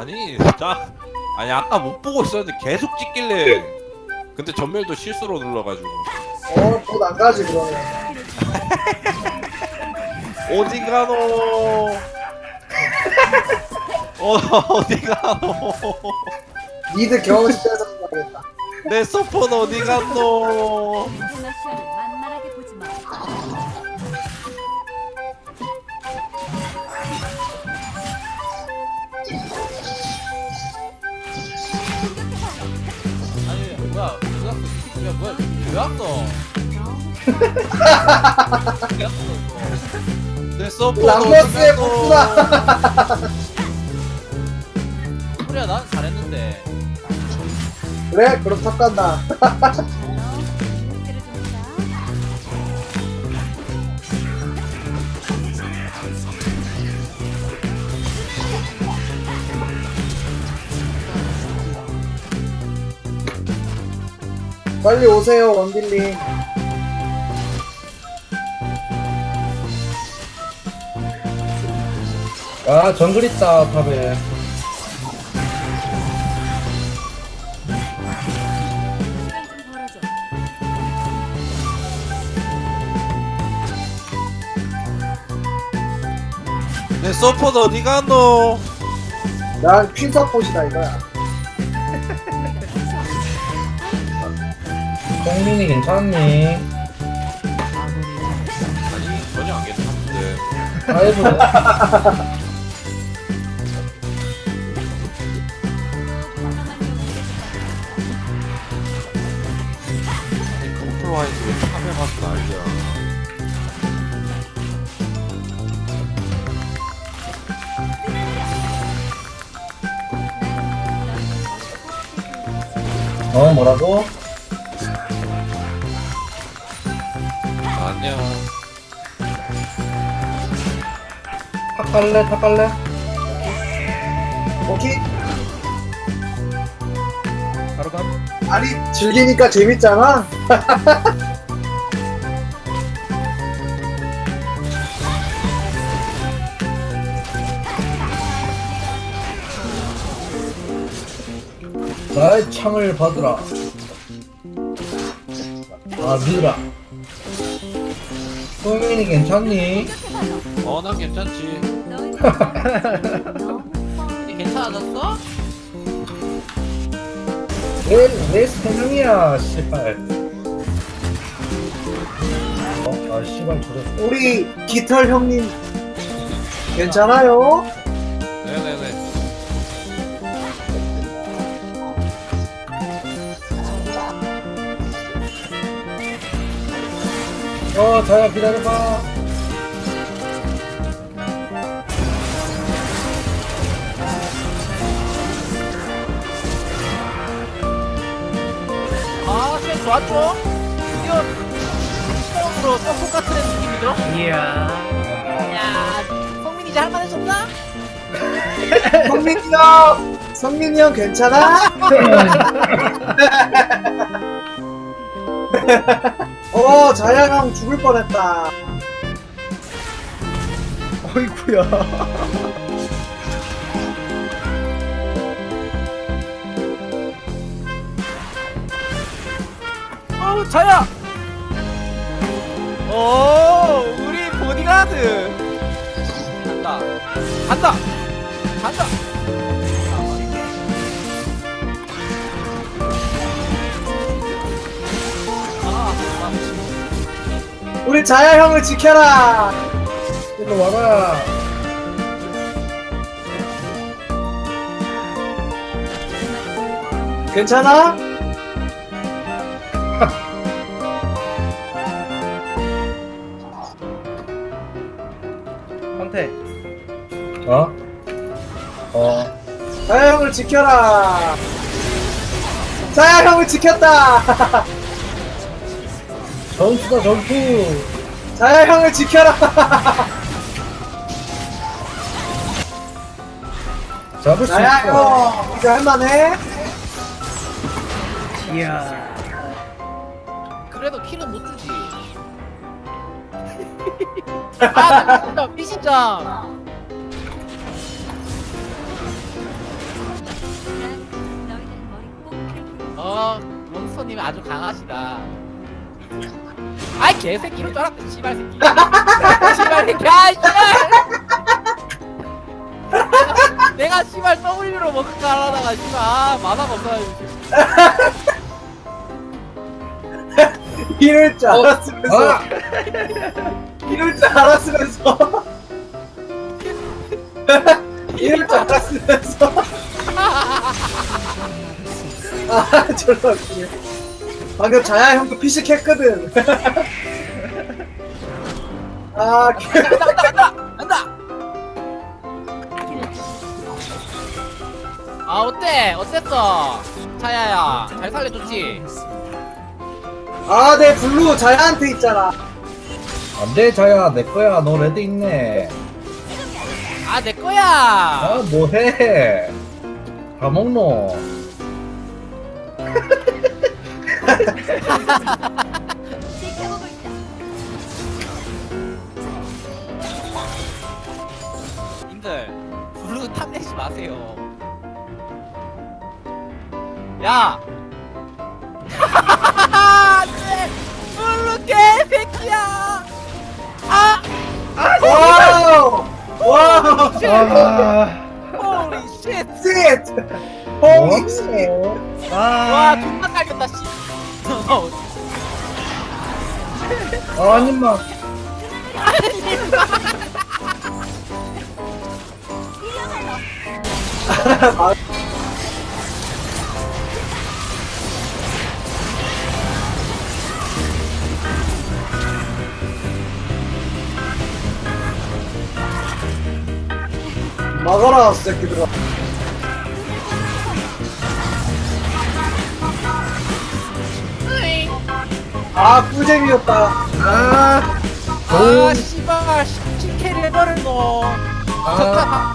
아니 진짜 아니 아까 못 보고 있었는데 계속 찍길래. 근데 전멸도 실수로 눌러가지고. 어, 곧안 가지, 그러면. 어디 가노? 어 어디 가노? 니드 경험시켜서 가겠다. 내 서폰 어디 갔노 내 어디 람버스의 복수다. 소리야 난 잘했는데 그래? 그럼 탑 간다. 빨리 오세요, 원딜님. 아 정글 있다 탑에. 내 서폰 어디 갔노 난 퀸서폿이다, 이거야. 송민이 괜찮니? 아니 전혀 안 괜찮은데 아이고 탑에 가서 난리야 어 뭐라고? 아니야 탑 갈래? 탑 갈래? 오케이? 바로 가 아니, 즐기니까 재밌잖아? 나의 창을 받으라 아 미라 송민이 괜찮니? 어 난 괜찮지. 괜찮아졌어? 왜, 왜 세 명이야 씨발 어? 아 씨발 저랬어 우리 깃털 형님. 괜찮아요? 네네네 어 자야 기다려봐 좋았죠? 이거 처음으로 서포 같은 느낌이죠? 이야 야 성민이 잘 만해줬나? 성민이 형! 성민이 형 괜찮아? 어, 자야 형 죽을 뻔했다. 어이구야 자야! 오 우리 보디가드! 간다. 간다! 간다! 우리 자야 형을 지켜라! 일로 와라. 괜찮아? 어? 어 자야 형을 지켜라! 자야 형을 지켰다! 전투다 전투 자야 형을 지켜라! 잡을 수 있어 형! 이제 할만해? 그래도 키는 못 주지 아, 나 진짜 피신장. 어 몬스터님 아주 강하시다. 아이 개새끼 이럴 줄 알았다 씨발 새끼. 씨발 새끼 아 씨발. 내가- 씨발 W로 먹을까 하다가 씨발 아 만화가 없어가지고. 이럴 줄 어, 알았으면서. 아! 이럴 줄 알았으면서. 이럴 줄 알았으면서 아 졸라 웃기네 방금 자야 형도 피식했거든. 아 개- 간다 간다 간다. 간다 아 어때? 어땠어? 차야야 잘 살려줬지? 아, 내 블루 자야한테 있잖아. 안돼 자야. 내 거야. 너 레드 있네. 아 내 거야. 아 뭐해? 다 먹노 지켜보고 있다. 님들 블루 탐내지 마세요 야 안돼 블루 개새끼야 아 와우! 와우! 아 홀리 쉣 쉣! 뭐하노? 와아 존나 깔겼다 씨 아니 마 막아라, 새끼들아. 아, 꿀잼이었다. 아, 아 씨발 10캐리 해버렸노 아